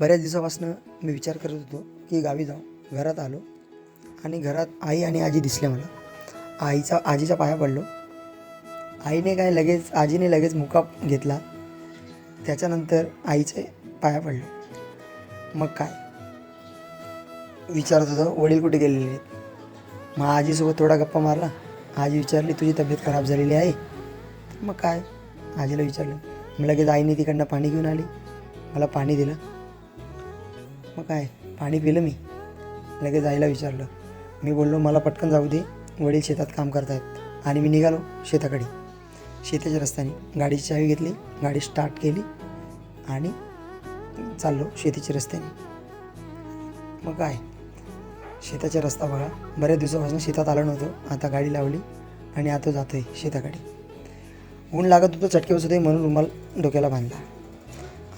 बऱ्याच दिवसापासून मी विचार करत होतो की गावी जाऊ. घरात आलो आणि घरात आई आणि आजी दिसले मला. आईचा आजीच्या पाया पडलो. आईने काय लगेच आजीने लगेच मुका घेतला. त्याच्यानंतर आईचे पाया पडलो. मग काय? विचारत होतो वडील कुठे गेलेले आहेत? मग आजीसोबत थोडा गप्पा मारला. आजी विचारली तुझी तब्येत खराब झालेली आहे? मग काय? आजीला विचारलं. मग लगेच आईने तिकडनं पाणी घेऊन आली. मला पाणी दिलं. मग काय? पाणी पिलं मी. लगेच जायला विचारलं. मी बोललो मला पटकन जाऊ दे. वडील शेतात काम करतायत. आणि मी निघालो शेताकडे. शेताच्या रस्त्याने गाडीची चावी घेतली. गाडी स्टार्ट केली आणि चाललो शेतीच्या रस्त्याने. मग काय? शेताचा रस्ता बघा. बऱ्याच दिवसापासून शेतात आलो नव्हतो. आता गाडी लावली आणि आता जातो आहे शेताकडे. ऊन लागत होतं चटके बसत होते म्हणून रुमाल डोक्याला बांधला.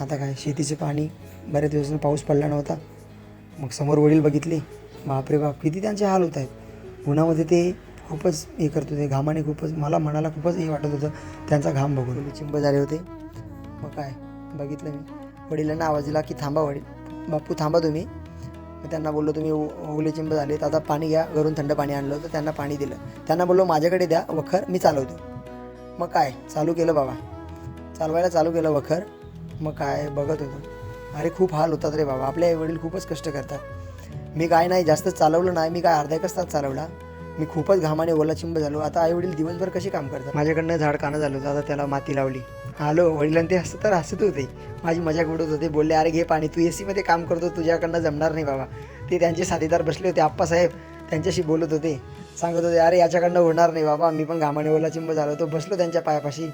आता काय? शेतीचे पाणी बऱ्याच दिवसानं पाऊस पडला नव्हता. मग समोर वडील बघितले बापरे बाप किती त्यांचे हाल होत आहेत. उन्हामध्ये ते खूपच हे करत होते घामाने खूपच मला मनाला खूपच हे वाटत होतं त्यांचा घाम बघून. चिंब झाले होते. मग काय बघितलं मी. वडिलांना आवाज दिला की थांबा वडील बापू थांबा तुम्ही. मी त्यांना बोललो तुम्ही ओले चिंब झालेत आता पाणी घ्या घरून थंड पाणी आणलं होतं त्यांना पाणी दिलं. त्यांना बोललो माझ्याकडे द्या वखर मी चालवतो. मग काय चालू केलं बाबा. चालवायला चालू केलं वखर. मग काय बघत होतो. अरे खूप हाल होतात रे बाबा. आपले वडील खूपच कष्ट करतात. मी काय नाही जास्त चालवलं नाही मी काय अर्धा एकच तास चालवला. मी खूपच घामाने ओलाचिंब झालो. आता आई वडील दिवसभर कसे काम करतात? माझ्याकडनं झाड कानं झालं होतं. आता त्याला माती लावली. आलो. वडिलांनी ते हसत तर हसत होते. माझी मजाक उडत होते. बोलले अरे घे पाणी. तू ए सीमध्ये काम करतो. तुझ्याकडनं जमणार नाही बाबा. ते त्यांचे साथीदार बसले होते. आप्पासाहेब त्यांच्याशी बोलत होते. सांगत होते अरे याच्याकडनं होणार नाही बाबा. मी पण घामाने ओलाचिंब झालो होतो. बसलो त्यांच्या पायापाशी.